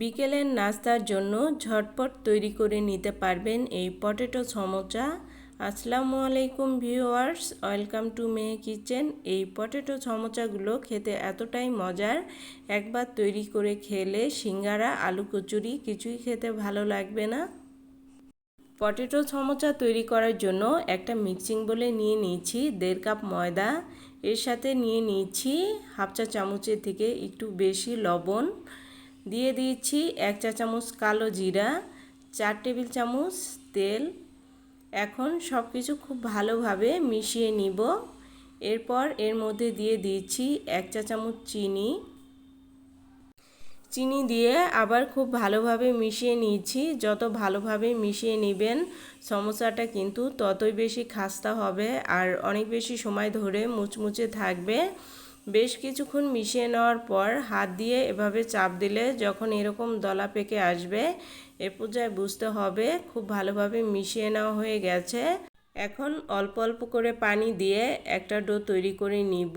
বিকেলের নাস্তার জন্য ঝটপট তৈরি করে নিতে পারবেন এই পটেটো সমোচা। আসসালামু আলাইকুম viewers, welcome to my kitchen. এই পটেটো সমোচাগুলো খেতে এতটাই মজার। একবার তৈরি করে খেলে সিঙ্গারা, আলু কচুরি কিছুই খেতে ভালো লাগবে না। পটেটো সমোচা তৈরি করার জন্য একটা মিক্সিং বলে নিয়ে নিয়েছি দেড় কাপ ময়দা। এর সাথে নিয়ে নিয়েছি হাফ চা চামচের থেকে একটু বেশি লবণ। দিয়ে দিয়েছি এক চা চামচ কালো জিরা, চার টেবিল চামচ তেল। এখন সব কিছু খুব ভালোভাবে মিশিয়ে নিব। এরপর এর মধ্যে দিয়ে দিয়েছি এক চা চামচ চিনি। চিনি দিয়ে আবার খুব ভালোভাবে মিশিয়ে নিয়েছি। যত ভালোভাবে মিশিয়ে নেবেন, সমস্যাটা কিন্তু ততই বেশি খাস্তা হবে আর অনেক বেশি সময় ধরে মুচমুচে থাকবে। বেশ কিছুক্ষণ মিশিয়ে নেওয়ার পর হাত দিয়ে এভাবে চাপ দিলে যখন এরকম দলা পেকে আসবে, এ পর্যায়ে বুঝতে হবে খুব ভালোভাবে মিশিয়ে নেওয়া হয়ে গেছে। এখন অল্প অল্প করে পানি দিয়ে একটা ডো তৈরি করে নিব।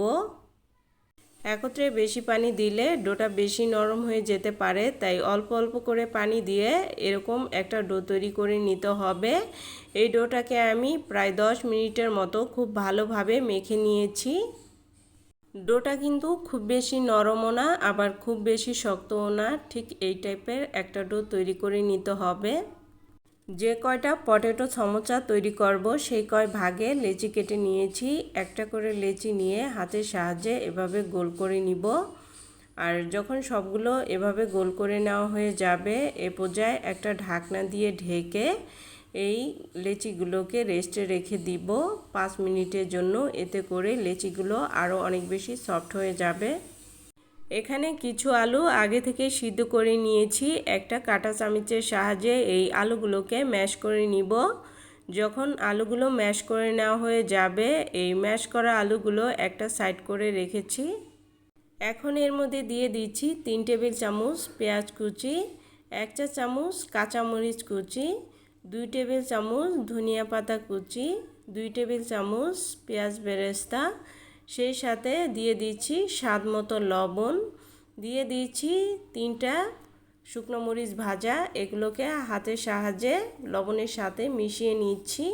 একত্রে বেশি পানি দিলে ডোটা বেশি নরম হয়ে যেতে পারে, তাই অল্প অল্প করে পানি দিয়ে এরকম একটা ডো তৈরি করে নিতে হবে। এই ডোটাকে আমি প্রায় দশ মিনিটের মতো খুব ভালোভাবে মেখে নিয়েছি। ডোটা কিন্তু খুব বেশি নরমও না, আবার খুব বেশি শক্তও না। ঠিক এই টাইপের একটা ডো তৈরি করে নিতে হবে। যে কয়টা পটেটো সমোচা তৈরি করব, সেই কয় ভাগে লেচি কেটে নিয়েছি। একটা করে লেচি নিয়ে হাতের সাহায্যে এভাবে গোল করে নিব। আর যখন সবগুলো এভাবে গোল করে নেওয়া হয়ে যাবে, এ পর্যায়ে একটা ঢাকনা দিয়ে ঢেকে এই লেচিগুলোকে রেস্টে রেখে দিব। পাঁচ মিনিটের জন্য এতে করে লেচিগুলো আরও অনেক বেশি সফট হয়ে যাবে। এখানে কিছু আলু আগে থেকে সিদ্ধ করে নিয়েছি। একটা কাটা চামিচের সাহায্যে এই আলুগুলোকে ম্যাশ করে নিব। যখন আলুগুলো ম্যাশ করে নেওয়া হয়ে যাবে, এই ম্যাশ করা আলুগুলো একটা সাইড করে রেখেছি। এখন এর মধ্যে দিয়ে দিচ্ছি তিন টেবিল চামচ পেঁয়াজ কুচি, এক চা চামচ কাঁচামরিচ কুচি দুই টেবিল চামচ ধনিয়া পাতা কুচি, দুই টেবিল চামচ পেঁয়াজ বেরেস্তা। সেই সাথে দিয়ে দিচ্ছি স্বাদ মতো লবণ। দিয়ে দিচ্ছি তিনটা শুকনো মরিচ ভাজা। এগুলোকে হাতের সাহায্যে লবণের সাথে মিশিয়ে নিচ্ছি।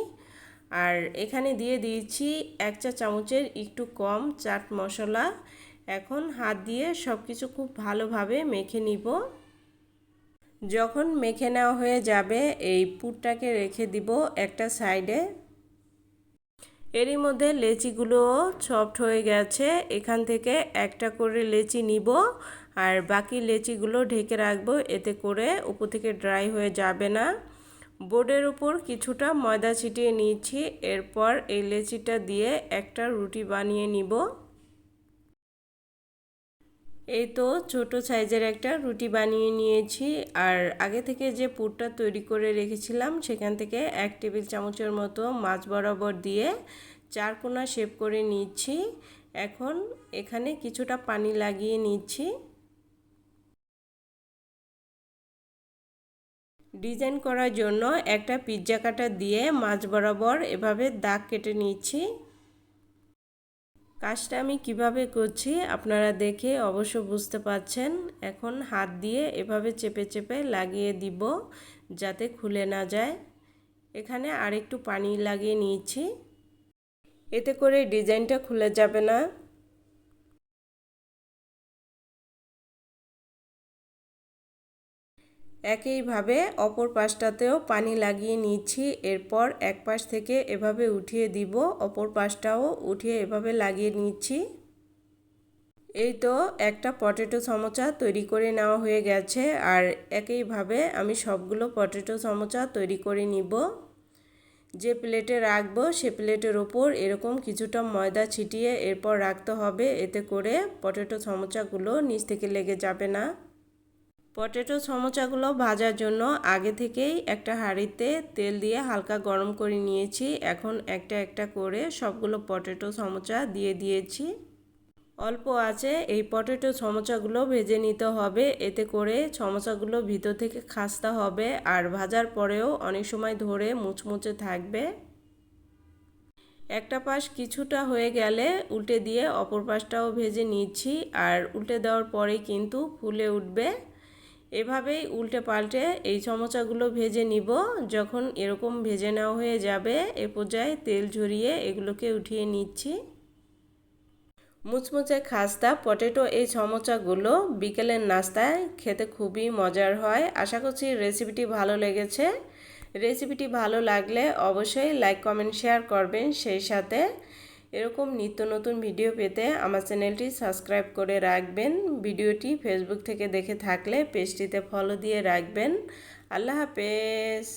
আর এখানে দিয়ে দিয়েছি এক চা চামচের একটু কম চাট মশলা। এখন হাত দিয়ে সব কিছু খুব ভালোভাবে মেখে নিব। যখন মেখে নেওয়া হয়ে যাবে, এই পুরটাকে রেখে দিব একটা সাইডে। এরই মধ্যে লেচিগুলোও সফট হয়ে গেছে। এখান থেকে একটা করে লেচি নিব আর বাকি লেচিগুলো ঢেকে রাখব। এতে করে উপর থেকে ড্রাই হয়ে যাবে না। বোর্ডের উপর কিছুটা ময়দা ছিটিয়ে নিয়েছি এরপর এই লেচিটা দিয়ে একটা রুটি বানিয়ে নিব। এই তো ছোট সাইজের একটা রুটি বানিয়ে নিয়েছি। আর আগে থেকে যে পুরটা তৈরি করে রেখেছিলাম, সেখান থেকে এক টেবিল চামচের মতো মাছ বরাবর দিয়ে চার কোনা শেপ করে নিচ্ছি। এখন এখানে কিছুটা পানি লাগিয়ে নিচ্ছি। ডিজাইন করার জন্য একটা পিৎজা কাটা দিয়ে মাছ বরাবর এভাবে দাগ কেটে নিচ্ছি। কাজটা আমি কীভাবে করছি আপনারা দেখে অবশ্য বুঝতে পাচ্ছেন এখন হাত দিয়ে এভাবে চেপে চেপে লাগিয়ে দিব যাতে খুলে না যায়। এখানে আরেকটু পানি লাগিয়ে নিয়েছি। এতে করে ডিজাইনটা খুলে যাবে না। একইভাবে অপর পাশটাতেও পানি লাগিয়ে নিচ্ছি, এরপর এক পাশ থেকে এভাবে উঠিয়ে দিব, অপর পাশটাও উঠিয়ে এভাবে লাগিয়ে নিচ্ছি। এই তো একটা পটেটো সমোচা তৈরি করে নেওয়া হয়ে গেছে, আর একইভাবে আমি সবগুলো পটেটো সমোচা তৈরি করে নিব। যে প্লেটে রাখব, সে প্লেটের ওপর এরকম কিছুটা ময়দা ছিটিয়ে এরপর রাখতে হবে, এতে করে পটেটো সমোচাগুলো নিচ থেকে লেগে যাবে না। পটেটো সমোচাগুলো ভাজার জন্য আগে থেকেই একটা হাঁড়িতে তেল দিয়ে হালকা গরম করে নিয়েছি। এখন একটা একটা করে সবগুলো পটেটো সমোচা দিয়ে দিয়েছি। অল্প আছে, এই পটেটো সমোচাগুলো ভেজে নিতে হবে। এতে করে সমোচাগুলো ভিতর থেকে খাস্তা হবে আর ভাজার পরেও অনেক সময় ধরে মুচমুচে থাকবে। একটা পাশ কিছুটা হয়ে গেলে উল্টে দিয়ে অপর পাশটাও ভেজে নিচ্ছি আর উল্টে দেওয়ার পরে কিন্তু ফুলে উঠবে। এভাবেই উল্টে পাল্টে এই সমোসাগুলো ভেজে নিব। যখন এরকম ভেজে নেওয়া হয়ে যাবে, এ পর্যায়ে তেল ঝরিয়ে এগুলোকে উঠিয়ে নিচ্ছি। মুচমুচে খাস্তা, পটেটো এই সমোসাগুলো বিকেলের নাস্তায় খেতে খুবই মজার হয়। আশা করছি রেসিপিটি ভালো লেগেছে। রেসিপিটি ভালো লাগলে অবশ্যই লাইক, কমেন্ট, শেয়ার করবেন সেই সাথে। এরকম নিত্য নতুন ভিডিও পেতে আমার চ্যানেলটি সাবস্ক্রাইব করে রাখবেন। ভিডিওটি ফেসবুক থেকে দেখে থাকলে পেজটিতে ফলো দিয়ে রাখবেন। আল্লাহ হাফেজ।